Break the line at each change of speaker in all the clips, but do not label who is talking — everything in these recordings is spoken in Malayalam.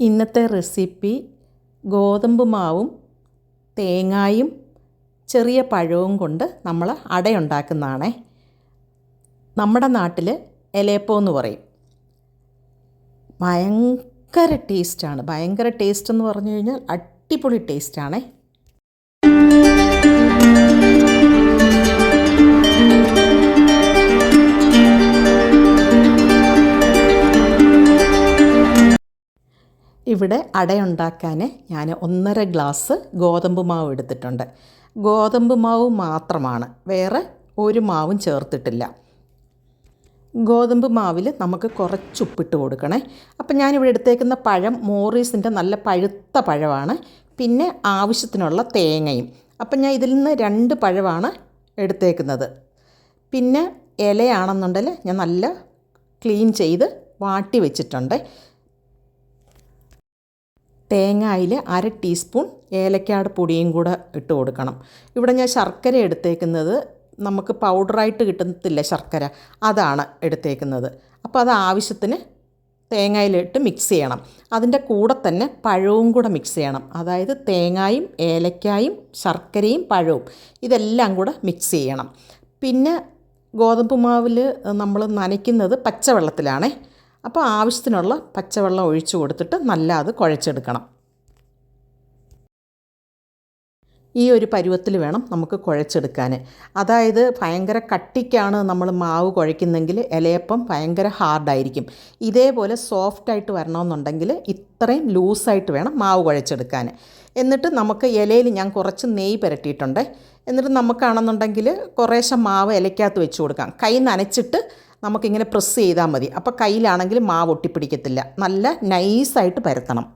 ഇന്നത്തെ റെസിപ്പി ഗോതമ്പ് മാവും തേങ്ങായും ചെറിയ പഴവും കൊണ്ട് നമ്മൾ അടയുണ്ടാക്കുന്നതാണേ. നമ്മുടെ നാട്ടിൽ എലേപ്പോ എന്ന് പറയും. ഭയങ്കര ടേസ്റ്റാണ് ഭയങ്കര ടേസ്റ്റ് എന്ന് പറഞ്ഞു കഴിഞ്ഞാൽ അടിപൊളി ടേസ്റ്റാണേ ഇവിടെ അടയുണ്ടാക്കാൻ ഞാൻ ഒന്നര ഗ്ലാസ് ഗോതമ്പ് മാവ് എടുത്തിട്ടുണ്ട്. ഗോതമ്പ് മാവ് മാത്രമാണ് വേറെ ഒരു മാവും ചേർത്തിട്ടില്ല. ഗോതമ്പ് മാവിൽ നമുക്ക് കുറച്ച് ഉപ്പിട്ട് കൊടുക്കണേ. അപ്പം ഞാനിവിടെ എടുത്തേക്കുന്ന പഴം മോറീസിന്റെ നല്ല പഴുത്ത പഴമാണ് പിന്നെ ആവശ്യത്തിനുള്ള തേങ്ങയും. അപ്പം ഞാൻ ഇതിൽ നിന്ന് രണ്ട് പഴമാണ് എടുത്തേക്കുന്നത്. പിന്നെ ഇലയാണെന്നുണ്ടെങ്കിൽ ഞാൻ നല്ല ക്ലീൻ ചെയ്ത് വാട്ടി വെച്ചിട്ടുണ്ട്. തേങ്ങയിൽ അര ടീസ്പൂൺ ഏലക്കാട് പൊടിയും കൂടെ ഇട്ട് കൊടുക്കണം. ഇവിടെ ഞാൻ ശർക്കര എടുത്തേക്കുന്നത് നമുക്ക് പൗഡറായിട്ട് കിട്ടത്തില്ല ശർക്കര? അതാണ് എടുത്തേക്കുന്നത്. അപ്പോൾ അത് ആവശ്യത്തിന് തേങ്ങയിലിട്ട് മിക്സ് ചെയ്യണം. അതിന്റെ കൂടെ തന്നെ പഴവും കൂടെ മിക്സ് ചെയ്യണം. അതായത് തേങ്ങായും ഏലക്കായും ശർക്കരയും പഴവും ഇതെല്ലാം കൂടെ മിക്സ് ചെയ്യണം. പിന്നെ ഗോതമ്പ് മാവിൽ നമ്മൾ നനയ്ക്കുന്നത് പച്ചവെള്ളത്തിലാണേ. അപ്പോൾ ആവശ്യത്തിനുള്ള പച്ചവെള്ളം ഒഴിച്ചു കൊടുത്തിട്ട് നല്ല അത് കുഴച്ചെടുക്കണം. ഈ ഒരു പരുവത്തിൽ വേണം നമുക്ക് കുഴച്ചെടുക്കാൻ. അതായത് ഭയങ്കര കട്ടിക്കാണ് നമ്മൾ മാവ് കുഴയ്ക്കുന്നെങ്കിൽ ഇലയപ്പം ഭയങ്കര ഹാർഡായിരിക്കും ഇതേപോലെ സോഫ്റ്റായിട്ട് വരണമെന്നുണ്ടെങ്കിൽ ഇത്രയും ലൂസായിട്ട് വേണം മാവ് കുഴച്ചെടുക്കാൻ. എന്നിട്ട് നമുക്ക് ഇലയിൽ ഞാൻ കുറച്ച് നെയ്യ് പുരട്ടിയിട്ടുണ്ട്. എന്നിട്ട് നമുക്കാണെന്നുണ്ടെങ്കിൽ കുറേശ്ശെ മാവ് ഇലയ്ക്കകത്ത് വെച്ച് കൊടുക്കാം. കൈ നനച്ചിട്ട് നമുക്കിങ്ങനെ പ്രസ് ചെയ്താൽ മതി. അപ്പോൾ കയ്യിലാണെങ്കിൽ മാവ് ഒട്ടിപ്പിടിക്കത്തില്ല. നല്ല നൈസായിട്ട് പരത്തണം.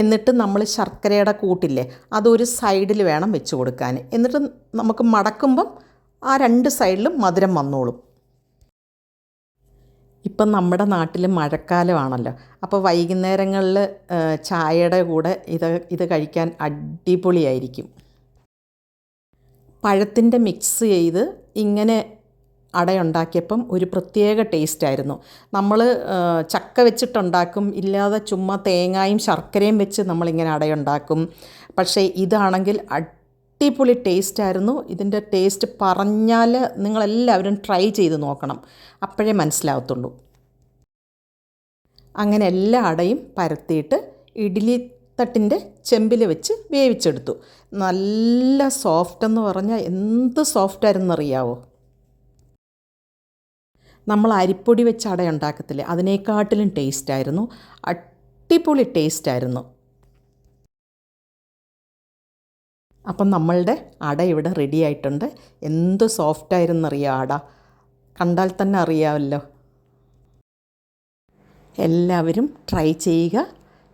എന്നിട്ട് നമ്മൾ ശർക്കരയുടെ കൂട്ടില്ലേ അതൊരു സൈഡിൽ വേണം വെച്ച് കൊടുക്കാൻ. എന്നിട്ട് നമുക്ക് മടക്കുമ്പം ആ രണ്ട് സൈഡിലും മധുരം വന്നോളും. ഇപ്പം നമ്മുടെ നാട്ടിൽ മഴക്കാലമാണല്ലോ. അപ്പോൾ വൈകുന്നേരങ്ങളിൽ ചായയുടെ കൂടെ ഇത് ഇത് കഴിക്കാൻ അടിപൊളിയായിരിക്കും. പഴത്തിന്റെ മിക്സ് ചെയ്ത് ഇങ്ങനെ അടയുണ്ടാക്കിയപ്പം ഒരു പ്രത്യേക ടേസ്റ്റായിരുന്നു നമ്മൾ ചക്ക വെച്ചിട്ടുണ്ടാക്കും ഇല്ലാതെ ചുമ്മാ തേങ്ങായും ശർക്കരയും വെച്ച് നമ്മളിങ്ങനെ അടയുണ്ടാക്കും. പക്ഷേ ഇതാണെങ്കിൽ അടിപൊളി ടേസ്റ്റായിരുന്നു ഇതിന്റെ ടേസ്റ്റ് പറഞ്ഞാൽ നിങ്ങളെല്ലാവരും ട്രൈ ചെയ്ത് നോക്കണം. അപ്പോഴേ മനസ്സിലാവത്തുള്ളൂ. അങ്ങനെ എല്ലാ അടയും പരത്തിയിട്ട് ഇഡ്ഡലി തട്ടിന്റെ ചെമ്പിൽ വെച്ച് വേവിച്ചെടുത്തു. നല്ല സോഫ്റ്റ് എന്ന് പറഞ്ഞാൽ എന്ത് സോഫ്റ്റ് ആയിരുന്നറിയാവോ നമ്മൾ അരിപ്പൊടി വെച്ച് അട ഉണ്ടാക്കത്തില്ലേ? അതിനേക്കാട്ടിലും ടേസ്റ്റായിരുന്നു. അടിപൊളി ടേസ്റ്റായിരുന്നു. അപ്പം നമ്മളുടെ അട ഇവിടെ റെഡി ആയിട്ടുണ്ട്. എന്ത് സോഫ്റ്റ് സോഫ്റ്റായിരുന്നറിയാം അട? കണ്ടാൽ തന്നെ അറിയാമല്ലോ എല്ലാവരും ട്രൈ ചെയ്യുക.